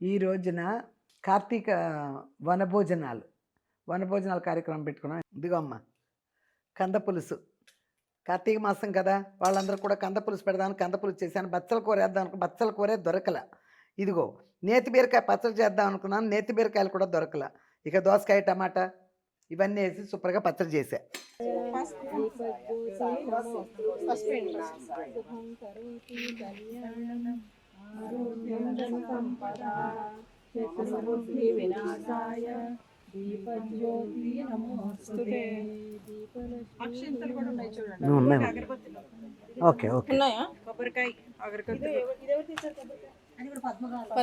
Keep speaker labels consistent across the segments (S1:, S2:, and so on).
S1: ఈ రోజున కార్తీక వనభోజనాలు వనభోజనాల కార్యక్రమం పెట్టుకున్నాం ఇదిగో అమ్మ కంద పులుసు కార్తీక మాసం కదా వాళ్ళందరూ కూడా కంద పులుసు పెడదామని కంద పులుసు చేశాను బచ్చల కూర వేద్దాం అనుకున్నా బచ్చల కూరే దొరకల ఇదిగో నేతి బీరకాయ పచ్చడి చేద్దాం అనుకున్నాను నేతి బీరకాయలు కూడా దొరకల ఇక దోసకాయ టమాటా ఇవన్నీ వేసి సూపర్గా పచ్చడి చేశా
S2: వినాశాయ దీపజ్యోతి నమోస్తుతే
S3: అక్షింతలు కూడా ఉన్నాయి. చూడండి
S1: ఉన్నాయి, ఉన్నాయి.
S3: అగరబత్తులు
S1: ఓకే ఓకే
S2: ఉన్నాయా?
S3: కొబ్బరికాయ అగరబత్తులు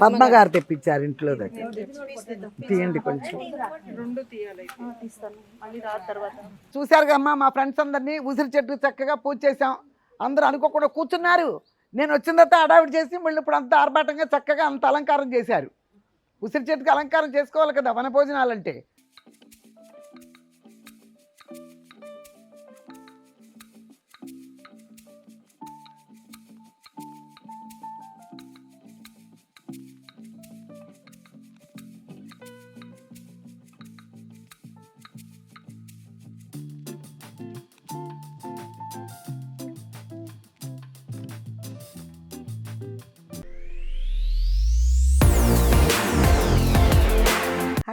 S1: పద్మ గారు తెప్పించారు ఇంట్లో దగ్గర. తీయండి కొంచెం.
S3: రెండు తీయాలి అయితే.
S2: తీస్తాను. మళ్ళీ రా తర్వాత.
S1: చూశారుగా అమ్మా మా ఫ్రెండ్స్ అందరినీ ఉసిరి చెట్టు చక్కగా పూజ చేసాం అందరూ అనుకోకుండా కూర్చున్నారు. నేను వచ్చిన తర్వాత అడావిడి చేసి మళ్ళీ ఇప్పుడు అంత ఆర్భాటంగా చక్కగా అంత అలంకారం చేశారు. ఉసిరి చెట్టుకి అలంకారం చేసుకోవాలి కదా వన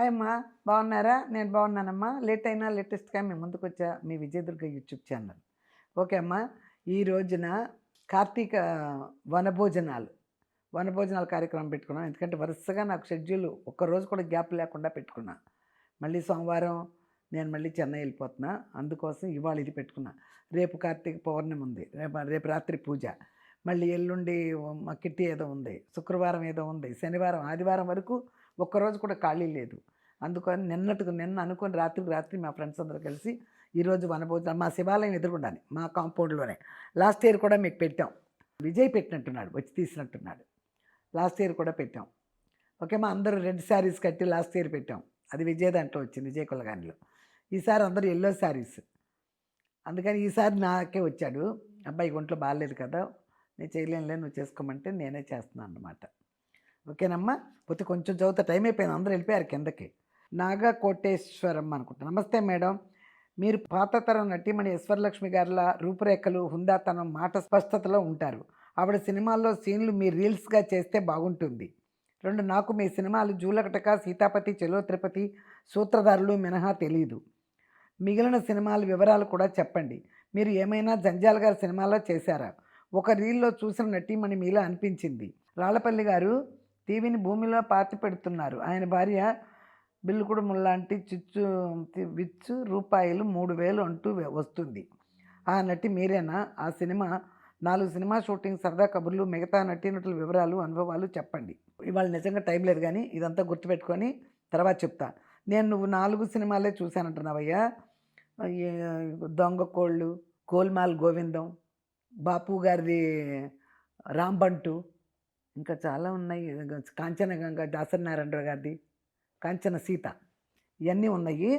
S1: హాయ్ అమ్మా బాగున్నారా? నేను బాగున్నానమ్మా. లేట్ అయినా లేటెస్ట్గా మేము ముందుకు వచ్చా మీ విజయదుర్గ యూట్యూబ్ ఛానల్. ఓకే అమ్మా ఈ రోజున కార్తీక వనభోజనాలు. వనభోజనాల కార్యక్రమం పెట్టుకున్నాం. ఎందుకంటే వరుసగా నాకు షెడ్యూల్ ఒక్కరోజు కూడా గ్యాప్ లేకుండా పెట్టుకున్నా. మళ్ళీ సోమవారం నేను మళ్ళీ చెన్నై వెళ్ళిపోతున్నా. అందుకోసం ఇవాళ ఇది పెట్టుకున్నా. రేపు కార్తీక పౌర్ణమి ఉంది. రేపు రేపు రాత్రి పూజ. మళ్ళీ ఎల్లుండి మా కిట్టి ఏదో ఉంది. శుక్రవారం ఏదో ఉంది. శనివారం ఆదివారం వరకు ఒక్కరోజు కూడా ఖాళీ లేదు. అందుకని నిన్నటికి నిన్న అనుకుని రాత్రికి రాత్రి మా ఫ్రెండ్స్ అందరూ కలిసి ఈరోజు వనభోజనం మా శివాలయం ఎదురుకుండాలి మా కాంపౌండ్లోనే. లాస్ట్ ఇయర్ కూడా మీకు పెట్టాం. విజయ్ పెట్టినట్టున్నాడు వచ్చి తీసినట్టున్నాడు. లాస్ట్ ఇయర్ కూడా పెట్టాం. ఓకే మా అందరూ రెడ్ శారీస్ కట్టి లాస్ట్ ఇయర్ పెట్టాం. అది విజయ్ దాంట్లో వచ్చింది విజయ్ కులగానిలో ఈసారి అందరూ ఎల్లో శారీస్. అందుకని ఈసారి నాకే వచ్చాడు. అబ్బాయి ఒంట్లో బాగాలేదు కదా నేను చేయలేనులే నువ్వు చేసుకోమంటే నేనే చేస్తున్నాను అన్నమాట. ఓకేనమ్మా? పోతే కొంచెం చదువుతా టైం అయిపోయింది. అందరూ వెళ్ళిపోయారు కిందకి. నాగా కోటేశ్వరం అనుకుంటా. నమస్తే మేడం. మీరు పాత తరం ఈశ్వరలక్ష్మి గారిల రూపురేఖలు హుందాతనం మాట స్పష్టతలో ఉంటారు. ఆవిడ సినిమాల్లో సీన్లు మీ రీల్స్గా చేస్తే బాగుంటుంది. రెండు నాకు మీ సినిమాలు జూలకటక సీతాపతి చెలో తిరుపతి సూత్రధారులు మినహా తెలియదు మిగిలిన సినిమాల వివరాలు కూడా చెప్పండి. మీరు ఏమైనా జంజాల్ గారి సినిమాలో చేశారా? ఒక రీల్లో చూసిన నటీమణి మీలో అనిపించింది. రాళ్ళపల్లి గారు టీవీని భూమిలో పాతి పెడుతున్నారు ఆయన భార్య బిల్లుకుడు ముల్లాంటి చిచ్చు విచ్చు రూపాయలు మూడు వేలు అంటూ వస్తుంది. ఆ నటి మీరేనా? ఆ సినిమా నాలుగు సినిమా షూటింగ్ సరదా కబుర్లు మిగతా నటీనటుల వివరాలు అనుభవాలు చెప్పండి. ఇవాళ నిజంగా టైం లేదు కానీ ఇదంతా గుర్తుపెట్టుకొని తర్వాత చెప్తా. నేను నువ్వు నాలుగు సినిమాలే చూశానంటున్నావయ్యా. దొంగ కోళ్ళు గోల్మాల్ గోవిందం బాపు గారిది రాంబంటు ఇంకా చాలా ఉన్నాయి. కాంచన గంగ దాసనారాయణరావు గారిది. కంచన సీత. ఇవన్నీ ఉన్నాయి.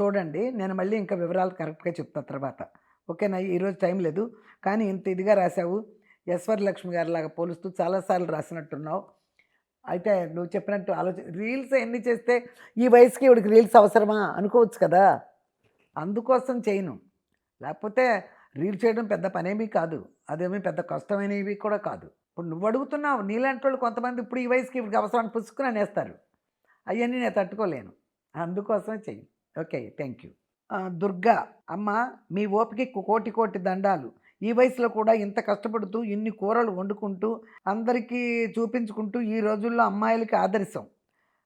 S1: చూడండి నేను మళ్ళీ ఇంకా వివరాలు కరెక్ట్గా చెప్తా తర్వాత. ఓకేనా? ఈరోజు టైం లేదు. కానీ ఇంత ఇదిగా రాసావు యశ్వర్ లక్ష్మి గారి లాగా పోలుస్తూ చాలాసార్లు రాసినట్టున్నావు. అయితే నువ్వు చెప్పినట్టు ఆలోచన రీల్స్ ఎన్ని చేస్తే ఈ వయసుకి ఇవిడికి రీల్స్ అవసరమా? అనుకోవచ్చు కదా? అందుకోసం చేయను. లేకపోతే రీల్ చేయడం పెద్ద పనేమీ కాదు. అదేమీ పెద్ద కష్టమైనవి కూడా కాదు. ఇప్పుడు నువ్వు అడుగుతున్నావు నీలాంటి వాళ్ళు కొంతమంది ఇప్పుడు ఈ వయసుకి ఇప్పటికి అవసరాన్ని పుచ్చుకుని అనేస్తారు అవన్నీ నేను తట్టుకోలేను. అందుకోసమే చెయ్యి. Okay thank you. దుర్గా అమ్మ మీ ఓపిక కోటి కోటి దండాలు. ఈ వయసులో కూడా ఇంత కష్టపడుతూ ఇన్ని కూరలు వండుకుంటూ అందరికీ చూపించుకుంటూ ఈ రోజుల్లో అమ్మాయిలకి ఆదర్శం.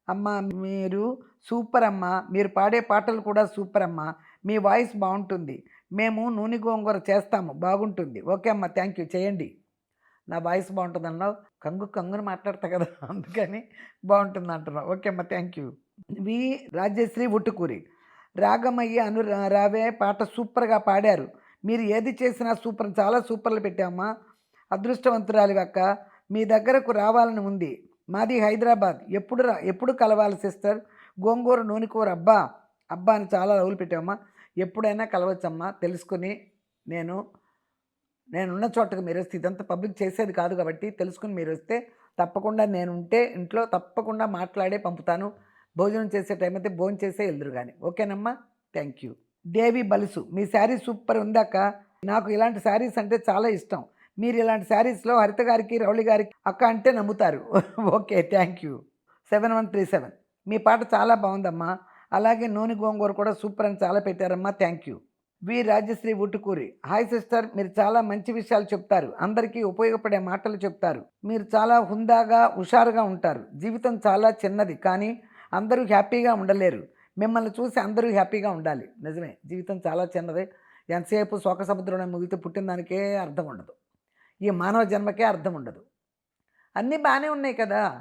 S1: అమ్మ మీరు సూపర్ అమ్మ. మీరు పాడే పాటలు కూడా సూపర్ అమ్మ. మీ వాయిస్ బాగుంటుంది. మేము నూనె గోంగూర చేస్తాము. బాగుంటుంది. ఓకే అమ్మ థ్యాంక్ యూ. చేయండి. నా వాయిస్ బాగుంటుంది అన్నావు కంగు కంగును మాట్లాడతా కదా అందుకని బాగుంటుంది అంటున్నావు ఓకే అమ్మ thank you V Rajashree Uttukuri. Ragamayi అను రావే పాట సూపర్గా పాడారు. మీరు ఏది చేసినా సూపర్ చాలా సూపర్లు పెట్టామా అదృష్టవంతురాలి అక్క. మీ దగ్గరకు రావాలని ఉంది. మాది హైదరాబాద్. ఎప్పుడు రా ఎప్పుడు కలవాలి సిస్టర్? గోంగూర నూనె కూర అబ్బా. అబ్బా అని చాలా రవులు పెట్టామా ఎప్పుడైనా కలవచ్చమ్మా తెలుసుకుని నేను నేనున్న చోటకు మీరు వస్తే ఇదంతా పబ్లిక్ చేసేది కాదు కాబట్టి తెలుసుకుని మీరు వస్తే తప్పకుండా నేను ఉంటే ఇంట్లో తప్పకుండా మాట్లాడే పంపుతాను. భోజనం చేసే టైం అయితే భోజనం చేసే వెళ్దురు కానీ ఓకేనమ్మా? Thank you Devi Balusu. Me sari super ఉందాక నాకు ఇలాంటి శారీస్ అంటే చాలా ఇష్టం. మీరు ఇలాంటి శారీస్లో హరిత గారికి రౌళి గారికి అక్క అంటే నమ్ముతారు. Okay thank you seven one three seven మీ పాట చాలా బాగుందమ్మా. అలాగే నూనె గోంగూర కూడా సూపర్ అని చాలా పెట్టారమ్మా. Thank you V Rajashree Uttukuri. Hi sister మీరు చాలా మంచి విషయాలు చెప్తారు. అందరికీ ఉపయోగపడే మాటలు చెప్తారు. మీరు చాలా హుందాగా హుషారుగా ఉంటారు. జీవితం చాలా చిన్నది కానీ అందరూ హ్యాపీగా ఉండలేరు. మిమ్మల్ని చూసి అందరూ హ్యాపీగా ఉండాలి. నిజమే జీవితం చాలా చిన్నది. ఎంతసేపు శోక సముద్రంలో ముగితే పుట్టిన దానికే అర్థం ఉండదు. ఈ మానవ జన్మకే అర్థం ఉండదు. అన్నీ బాగానే ఉన్నాయి కదా.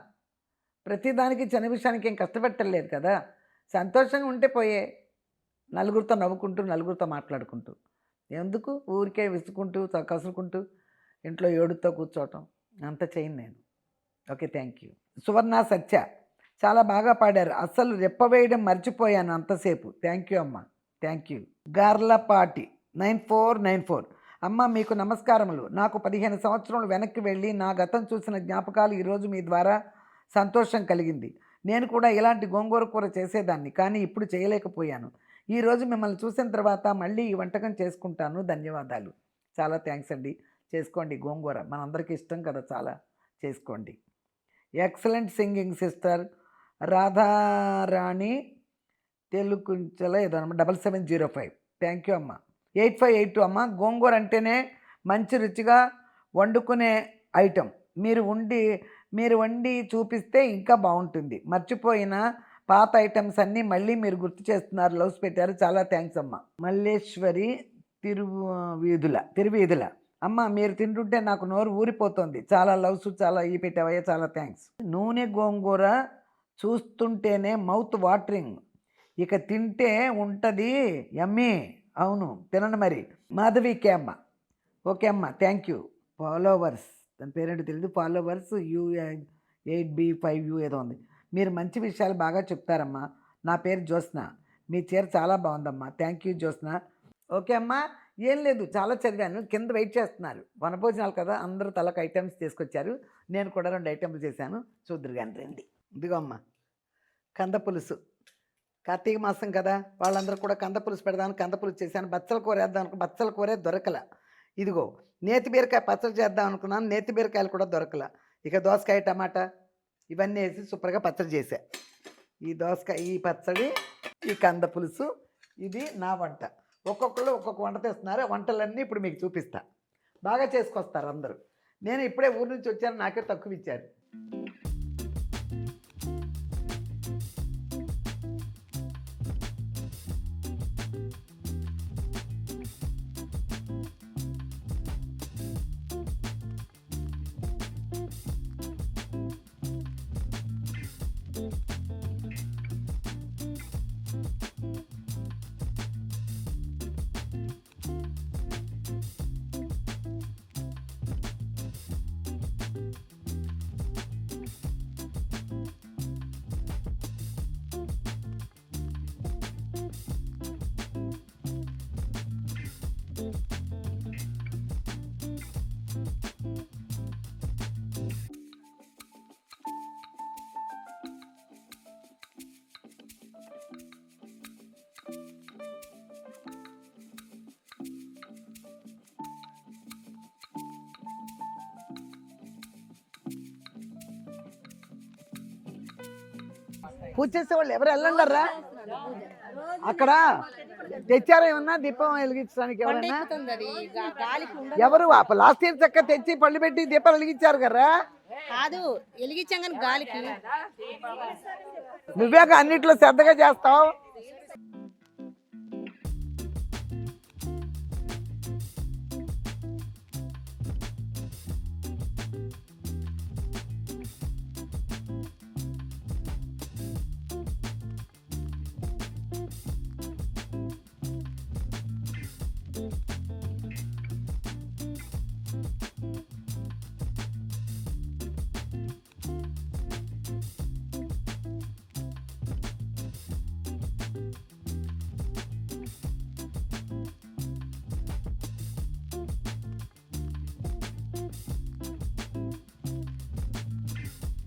S1: ప్రతిదానికి చిన్న విషయానికి ఏం కష్టపెట్టలేదు కదా. సంతోషంగా ఉంటే పోయే. నలుగురితో నవ్వుకుంటూ నలుగురితో మాట్లాడుకుంటూ. ఎందుకు? ఊరికే విసుకుంటూ కసురుకుంటూ ఇంట్లో ఏడుతో కూర్చోవటం. అంత చేయను నేను. Okay thank you. Suvarna Satya చాలా బాగా పాడారు. అస్సలు రెప్పవేయడం మర్చిపోయాను అంతసేపు. థ్యాంక్ యూ అమ్మ. Thank you. Garlapati nine four nine four. అమ్మ మీకు నమస్కారములు. నాకు పదిహేను సంవత్సరాలు వెనక్కి వెళ్ళి నా గతం చూసిన జ్ఞాపకాలు ఈరోజు మీ ద్వారా సంతోషం కలిగింది. నేను కూడా ఇలాంటి గోంగూర కూర చేసేదాన్ని కానీ ఇప్పుడు చేయలేకపోయాను. ఈరోజు మిమ్మల్ని చూసిన తర్వాత మళ్ళీ ఈ వంటకం చేసుకుంటాను. ధన్యవాదాలు. చాలా థ్యాంక్స్ అండి. చేసుకోండి గోంగూర. మనందరికీ ఇష్టం కదా చాలా. చేసుకోండి. ఎక్సలెంట్ సింగింగ్ సిస్టర్ రాధారాణి తెలుగుంచల ఏదో అమ్మ double seven zero five. Thank you అమ్మ. ఎయిట్ ఫైవ్ ఎయిట్ టూ అమ్మ. గోంగూర అంటేనే మంచి రుచిగా వండుకునే ఐటెం. మీరు ఉండి మీరు వండి చూపిస్తే ఇంకా బాగుంటుంది. మర్చిపోయిన పాత ఐటమ్స్ అన్నీ మళ్ళీ మీరు గుర్తు చేస్తున్నారు లవ్స్ పెట్టారు. చాలా థ్యాంక్స్ అమ్మ. మల్లేశ్వరి తిరు వీధుల తిరువీధుల. అమ్మ మీరు తింటుంటే నాకు నోరు ఊరిపోతుంది. చాలా లవ్స్ చాలా ఈ పెట్టావయ్యా చాలా థ్యాంక్స్. నూనె గోంగూర చూస్తుంటేనే మౌత్ వాటరింగ్. ఇక తింటే ఉంటుంది ఎమ్మి అవును తినండి మరి. మాధవి కే అమ్మ. ఓకే అమ్మ థ్యాంక్ యూ. ఫాలోవర్స్ దాని పేరేంటో తెలియదు followers U eight B five U ఏదో ఉంది. మీరు మంచి విషయాలు బాగా చెప్తారమ్మా నా పేరు జ్యోత్స్న. మీ చీర చాలా బాగుందమ్మా. Thank you Jyotsna. ఓకే అమ్మా. ఏం లేదు చాలా చదివాను. కింద వెయిట్ చేస్తున్నారు. వనభోజనాలు కదా అందరూ తలకు ఐటమ్స్ తీసుకొచ్చారు. నేను కూడా రెండు ఐటమ్లు చేశాను. చూద్దరుగాని రండి. ఇదిగో అమ్మా. కంద పులుసు. కార్తీక మాసం కదా వాళ్ళందరూ కూడా కంద పులుసు పెడదాను కంద పులుసు చేశాను. బచ్చల కూర వేద్దాం అనుకున్న బచ్చల కూరే దొరకల. ఇదిగో నేతి బీరకాయ పచ్చడి చేద్దాం అనుకున్నాను. నేతి బీరకాయలు కూడా దొరకల. ఇక దోసకాయ టమాటా. ఇవన్నీ వేసి సూపర్గా పచ్చడి చేసా ఈ దోసకాయ ఈ పచ్చడి ఈ కంద పులుసు ఇది నా వంట. ఒక్కొక్కరు ఒక్కొక్క వంట తెస్తున్నారు. వంటలన్నీ ఇప్పుడు మీకు చూపిస్తా. బాగా చేసుకొస్తారు అందరూ. నేను ఇప్పుడే ఊరు నుంచి వచ్చాను నాకే తక్కువ ఇచ్చారు. పూజ చేసే వాళ్ళు ఎవరు వెళ్ళండరా అక్కడ తెచ్చారా ఏమన్నా? దీపం వెలిగించడానికి ఎవరన్నా? ఎవరు? లాస్ట్ ఇయర్ చక్క తెచ్చి పళ్ళు పెట్టి దీపాలు వెలిగించారు కదా
S2: కాదు వెలిగించాం కానీ గాలికి.
S1: నువ్వే అన్నిట్లో శ్రద్ధగా చేస్తావు?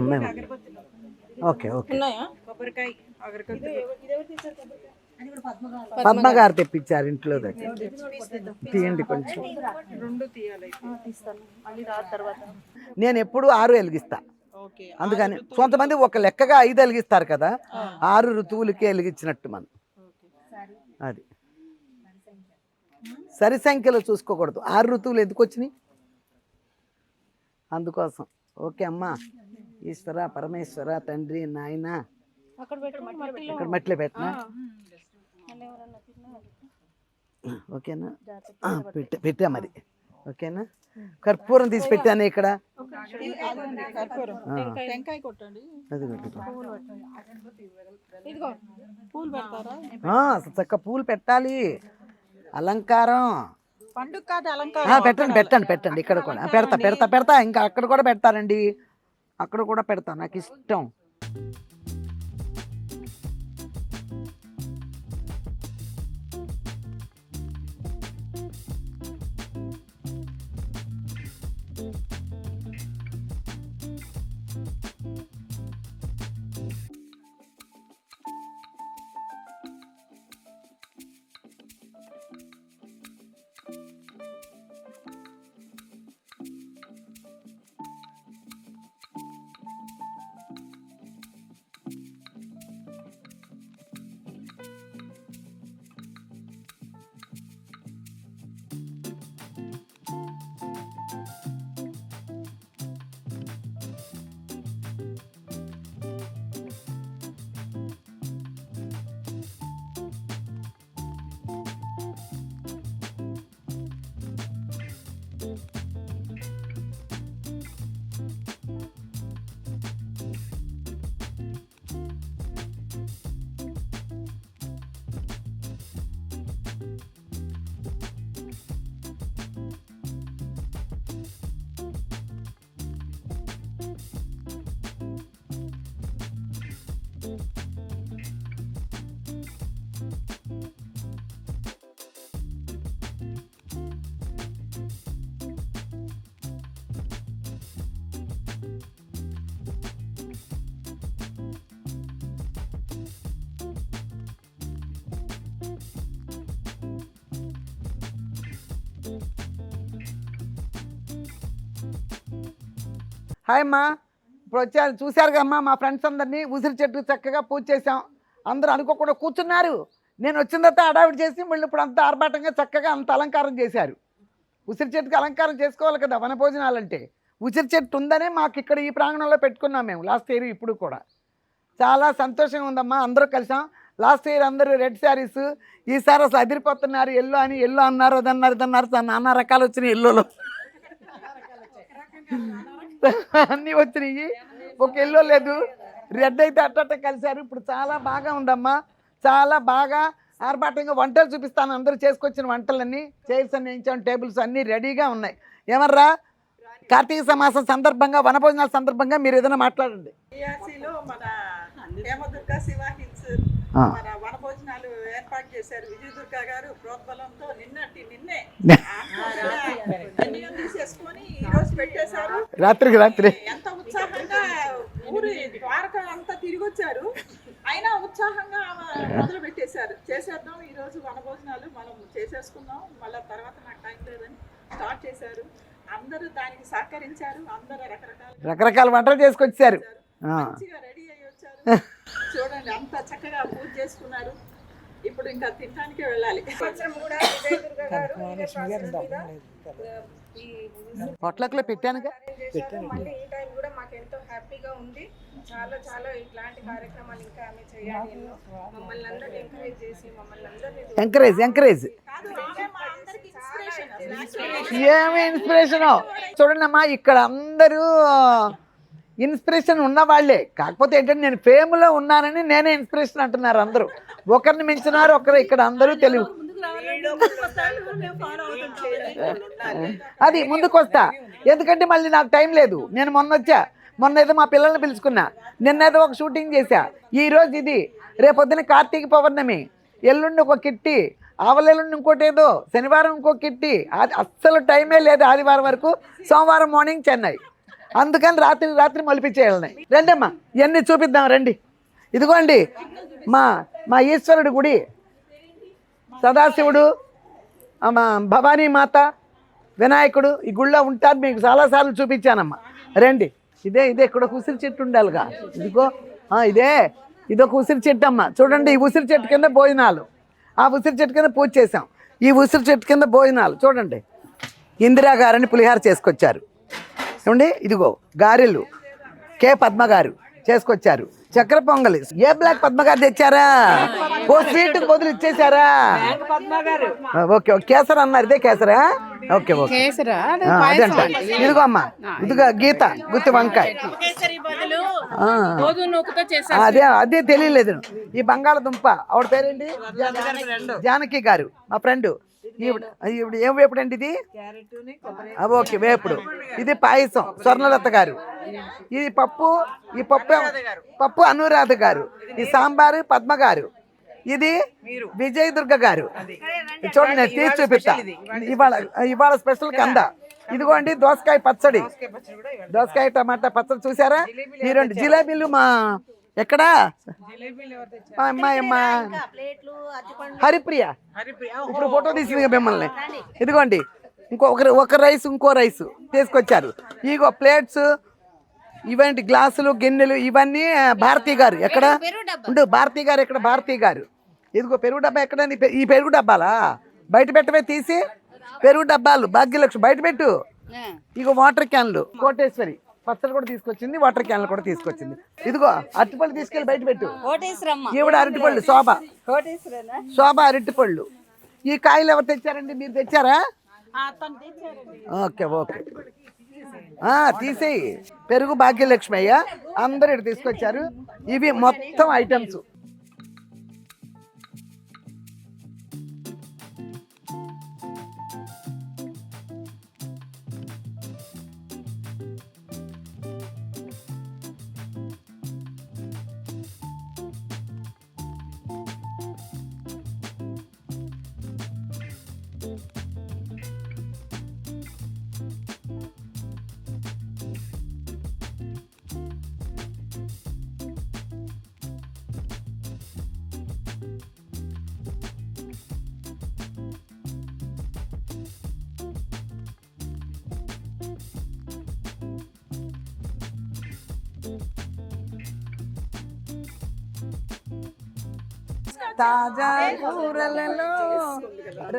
S3: ఉన్నాయి,
S1: ఓకే ఓకే.
S3: కొబ్బరికాయ అగరబత్తులు
S1: పద్మ గారు తెప్పించారు ఇంట్లో దగ్గర తీయండి కొంచెం. నేను ఎప్పుడు ఆరు వెలిగిస్తా.
S3: ఓకే
S1: అందుకని కొంతమంది ఒక లెక్కగా ఐదు వెలిగిస్తారు కదా ఆరు ఋతువులకి వెలిగించినట్టు మనం. అది. సరి సంఖ్యలో చూసుకోకూడదు. ఆరు ఋతువులు ఎందుకు వచ్చినాయి? అందుకోసం. ఓకే అమ్మా. ఈశ్వర పరమేశ్వర తండ్రి నాయన. ఇక్కడ మట్టిలో పెట్టినా? ఓకేనా? పెట్టా పెట్టా. మరి. ఓకేనా? కర్పూరం తీసి పెట్టాను ఇక్కడ? చక్క పూలు పెట్టాలి. అలంకారం.
S3: పండుగ కాదు
S1: ఆ,
S3: అలంకారం
S1: పెట్టండి పెట్టండి పెట్టండి. ఇక్కడ కూడా. పెడతా పెడతా పెడతా. ఇంకా అక్కడ కూడా పెడతానండి అక్కడ కూడా పెడతా నాకు ఇష్టం. thank you హాయ్ అమ్మా ఇప్పుడు వచ్చారు చూశారు అమ్మా మా ఫ్రెండ్స్ అందరినీ ఉసిరి చెట్టు చక్కగా పూజ చేసాం అందరూ అనుకోకుండా కూర్చున్నారు నేను వచ్చిన తర్వాత అడావిడి చేసి మళ్ళీ ఇప్పుడు అంత ఆర్భాటంగా చక్కగా అంత అలంకారం చేశారు ఉసిరి చెట్టుకి అలంకారం చేసుకోవాలి కదా వన భోజనాలంటే ఉసిరి చెట్టు ఉందనే మాకు ఇక్కడ ఈ ప్రాంగణంలో పెట్టుకున్నాం మేము లాస్ట్ ఇయర్ ఇప్పుడు కూడా చాలా సంతోషంగా ఉందమ్మా అందరూ కలిసాం లాస్ట్ ఇయర్ అందరూ రెడ్ శారీస్ ఈసారి అసలు అదిరిపోతున్నారు ఎల్లో అని ఎల్లో అన్నారు అదన్నారు ఇదన్నారు నానా రకాలు వచ్చినాయి ఎల్లోలో అన్నీ వచ్చినాయి. ఒక ఎల్లో లేదు. రెడ్ అయితే అట్టట్ట కలిశారు. ఇప్పుడు చాలా బాగా ఉందమ్మా. చాలా బాగా ఆర్భాటంగా వంటలు చూపిస్తాను. అందరూ చేసుకొచ్చిన వంటలన్నీ చైర్స్ అన్ని వేయించాం టేబుల్స్ అన్నీ రెడీగా ఉన్నాయి. ఏమర్రా? కార్తీక సమాసం సందర్భంగా వనభోజనాల సందర్భంగా మీరు ఏదైనా మాట్లాడండి.
S3: ఏర్పాటు చేశారు విజయదుర్గ గారు ప్రోద్బలంతో నిన్నటి నిన్నే నిర్ణయం తీసేసుకొని ఈ రోజు పెట్టేశారు.
S1: రాత్రికి రాత్రి.
S3: ఎంత ఉత్సాహంగా ఊరి ద్వారక అంతా తిరిగి వచ్చారు. అయినా ఉత్సాహంగా మొదలు పెట్టేశారు. చేసేద్దాం ఈ రోజు వనభోజనాలు మనం చేసేసుకుందాం. మళ్ళీ తర్వాత నాకు టైం లేదని స్టార్ట్ చేశారు. అందరూ దానికి సహకరించారు. అందరూ రకరకాల
S1: రకరకాల వంటలు చేసుకొచ్చారు.
S3: మంచిగా రెడీ అయ్యి వచ్చారు. చూడండి అంత చక్కగా పూజ చేసుకున్నారు. ఇప్పుడు ఇంకా తినడానికే వెళ్ళాలి.
S1: పొట్లకులో పెట్టానుగా.
S4: మళ్ళీ ఈ టైం కూడా మాకు ఎంతో హ్యాపీగా ఉంది. చాలా చాలా ఇట్లాంటి కార్యక్రమాలు ఇంకా ఆమె చేయాలి ఎన్నో. మమ్మల్ని అందరినీ ఎంకరేజ్ చేసి మమ్మల్ని అందరినీ
S1: ఎంకరేజ్ ఎంకరేజ్
S3: కాదు ఆమె మా అందరికి ఇన్స్పిరేషన్
S1: ఏమి ఇన్స్పిరేషన్ చూడండి అమ్మా ఇక్కడ అందరూ ఇన్స్పిరేషన్ ఉన్నవాళ్ళే కాకపోతే ఏంటంటే నేను ఫేమ్లో ఉన్నానని నేనే ఇన్స్పిరేషన్ అంటున్నారు అందరూ. ఒకరిని మించినారు ఒకరు ఇక్కడ అందరూ తెలివి అది ముందుకు వస్తా. ఎందుకంటే మళ్ళీ నాకు టైం లేదు. నేను మొన్న వచ్చా. మొన్న ఏదో మా పిల్లల్ని పిలుచుకున్నా. నిన్న ఏదో ఒక షూటింగ్ చేశా. ఈ రోజు ఇది. రేపొద్దున కార్తీక పౌర్ణమి. ఎల్లుండి ఒక కిట్టి. ఆవలెల్లుండి ఇంకోటి ఏదో. శనివారం ఇంకో కిట్టి. అది అస్సలు టైమే లేదు ఆదివారం వరకు. సోమవారం మార్నింగ్ చెన్నై. అందుకని రాత్రి రాత్రి మలిపించేయాలని. రండమ్మా ఇవన్నీ చూపిద్దాం రండి. ఇదిగోండి మా మా ఈశ్వరుడు గుడి. సదాశివుడు మా భవానీ మాత వినాయకుడు ఈ గుళ్ళో ఉంటారు మీకు చాలాసార్లు చూపించానమ్మా. రండి ఇదే ఇదే ఇక్కడ ఒక ఉసిరి చెట్టు ఉండాలిగా. ఇదిగో ఆ, ఇదే ఇదొక ఉసిరి చెట్టు అమ్మ చూడండి ఈ ఉసిరి చెట్టు కింద భోజనాలు. ఆ ఉసిరి చెట్టు కింద పూజ చేసాం ఈ ఉసిరి చెట్టు కింద భోజనాలు. చూడండి ఇందిరా గారని పులిహార చేసుకొచ్చారు. ఏమండి? ఇదిగో గారెలు. కే పద్మ గారు చేసుకొచ్చారు. చక్కెర పొంగలి. ఏ బ్లాక్ పద్మ గారు తెచ్చారా? ఓ స్వీట్ బదులు ఇచ్చేసారా? Okay okay. కేసర్ అన్నారు. ఇదే కేసరా? Okay okay. అదంట. ఇదిగో అమ్మ. ఇదిగో. గీత గుత్తి వంకాయ. అదే అదే తెలియలేదు. ఈ బంగాళదుంప. ఆవిడ పేరేంటి? జానకి గారు. మా ఫ్రెండ్. ఈవిడ ఏం వేపుడు అండి ఇది ఓకే వేపుడు. ఇది పాయసం స్వర్ణలత గారు. ఇది పప్పు ఈ పప్పు పప్పు అనురాధ గారు. ఈ సాంబారు పద్మ గారు. ఇది విజయ్ దుర్గ గారు. చూడండి నేను తీసి చూపిస్తా. ఇవాళ ఇవాళ స్పెషల్ కంద. ఇదిగోండి దోసకాయ పచ్చడి. దోసకాయ టమాటా పచ్చడి చూసారా? ఈ రెండు జిలేబీలు మా ఎక్కడా? మా అమ్మాయి అమ్మ
S2: ప్లేట్లు అరటిపండ్లు
S1: హరిప్రియ ఇప్పుడు ఫోటో తీసింది మిమ్మల్ని. ఇదిగోండి. ఇంకో ఒక రైస్ ఇంకో రైస్ తీసుకొచ్చారు. ఇగో ప్లేట్స్ ఇవేంటి గ్లాసులు గిన్నెలు ఇవన్నీ భారతి గారు. ఎక్కడ? ఉండు భారతి గారు ఎక్కడ? భారతి గారు. ఇదిగో పెరుగు డబ్బా ఎక్కడ ఈ పెరుగు డబ్బాలా? బయట పెట్టవే తీసి. పెరుగు డబ్బాలు భాగ్యలక్ష్మి. బయట పెట్టు. ఇగో వాటర్ క్యాన్లు. కోటేశ్వరి. పచ్చడి కూడా తీసుకొచ్చింది వాటర్ క్యాన్లు కూడా తీసుకొచ్చింది. ఇదిగో అరటిపళ్ళు తీసుకెళ్ళి బయట పెట్టు. ఈవిడ అరటిపళ్ళు శోభ. శోభ అరటిపళ్ళు. ఈ కాయలు ఎవరు తెచ్చారండి? మీరు తెచ్చారా? Okay okay. తీసేయి. పెరుగు భాగ్యలక్ష్మి అయ్యా అందరు ఇక్కడ తీసుకొచ్చారు. ఇవి మొత్తం ఐటమ్స్ తాజా కూరలలో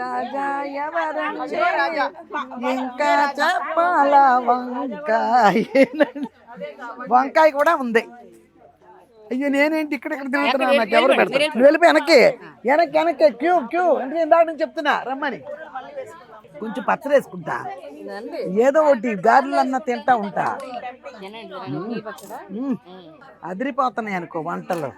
S1: రాజా. ఎవరంటే ఇంకా చెప్పాల వంకాయ? వంకాయ కూడా ఉంది. అయ్యో నేనేంటి ఇక్కడ ఇక్కడ తిరుగుతున్నా? నాకు ఎవరు పెడతారు? నువ్వు వెళ్ళిపోయి వెనక్కి. వెనక్కి వెనక్కి. Queue queue. అంటే ఇందాక నుంచి చెప్తున్నా? రమ్మని. కొంచెం పచ్చడి వేసుకుంటా. ఏదో ఒకటి గారెలు అన్న తింటా ఉంటా. అదిరిపోతున్నాయి అనుకో వంటలు.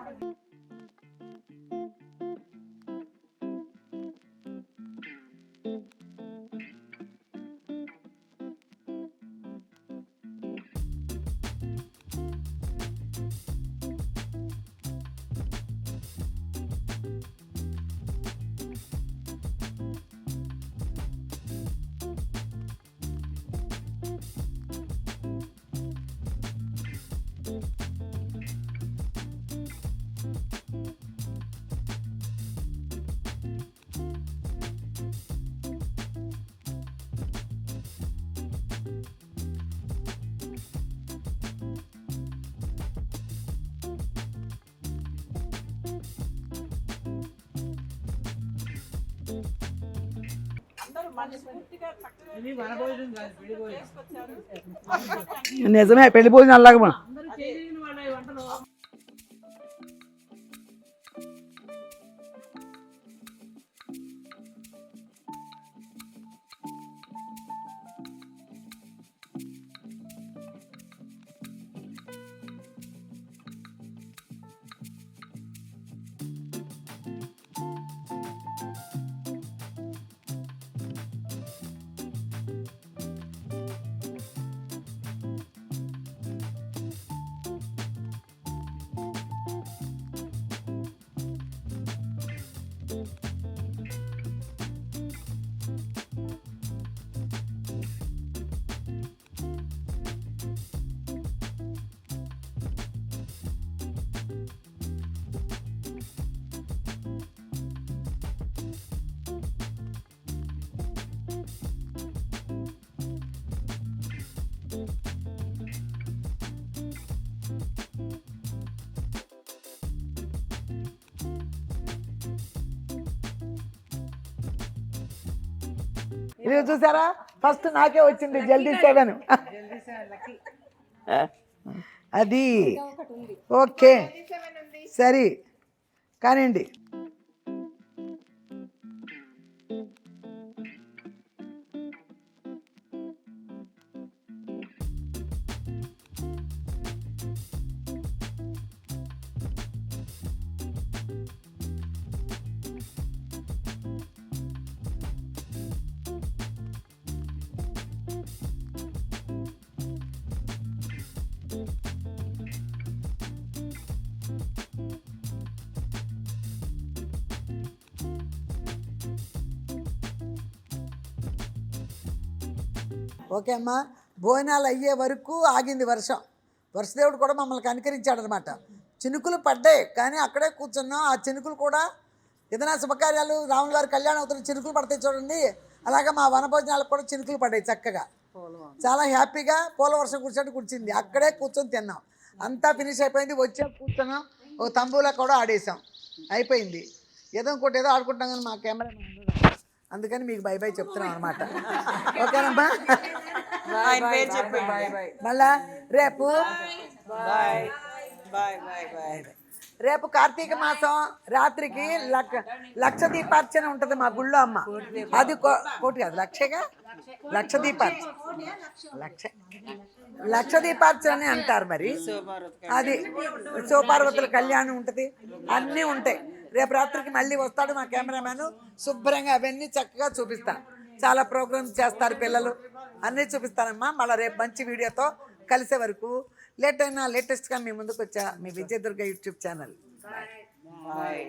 S1: నిజమే పెళ్ళి భోజనం అలాగే మనం thank you ఇది చూసారా? ఫస్ట్ నాకే వచ్చింది జల్దీ సెవెన్. అది ఓకే. సరే. కానివ్వండి. ఓకే అమ్మా. భోజనాలు అయ్యే వరకు ఆగింది వర్షం. వర్షదేవుడు కూడా మమ్మల్ని కనికరించాడు అనమాట చినుకులు పడ్డాయి కానీ అక్కడే కూర్చున్నాం. ఆ చినుకులు కూడా ఏదైనా శుభకార్యాలు రాముల గారు కళ్యాణం అవుతున్న చినుకులు పడతాయి చూడండి. అలాగా మా వనభోజనాలకు కూడా చినుకులు పడ్డాయి చక్కగా. చాలా హ్యాపీగా పూల వర్షం కూర్చొని కూర్చుంది అక్కడే కూర్చొని తిన్నాం. అంతా ఫినిష్ అయిపోయింది. వచ్చే కూర్చున్నాం. ఓ తంబూలా కూడా ఆడేసాం. అయిపోయింది. ఏదో ఇంకోటి ఏదో ఆడుకుంటాం కానీ మా కెమెరా అందుకని మీకు బై బై చెప్తున్నాం అనమాట ఓకేనమ్మా?
S5: ఆయన పేరు చెప్పి
S1: మళ్ళా రేపు. రేపు కార్తీక మాసం రాత్రికి లక్ష లక్ష దీపార్చన ఉంటుంది మా గుళ్ళో అమ్మ. అది కోటి కాదు లక్షగా? లక్ష దీపార్చన లక్ష లక్ష దీపార్చన అని అంటారు మరి. అది శివపార్వతుల కళ్యాణం ఉంటుంది అన్నీ ఉంటాయి. రేపు రాత్రికి మళ్ళీ వస్తాడు మా కెమెరామ్యాన్. శుభ్రంగా అవన్నీ చక్కగా చూపిస్తా. చాలా ప్రోగ్రామ్స్ చేస్తారు పిల్లలు. అన్నీ చూపిస్తానమ్మా. మళ్ళీ రేపు మంచి వీడియోతో కలిసే వరకు లేట్ అయినా లేటెస్ట్గా మీ ముందుకు వచ్చా మీ విజయదుర్గ యూట్యూబ్ ఛానల్.
S5: బాయ్.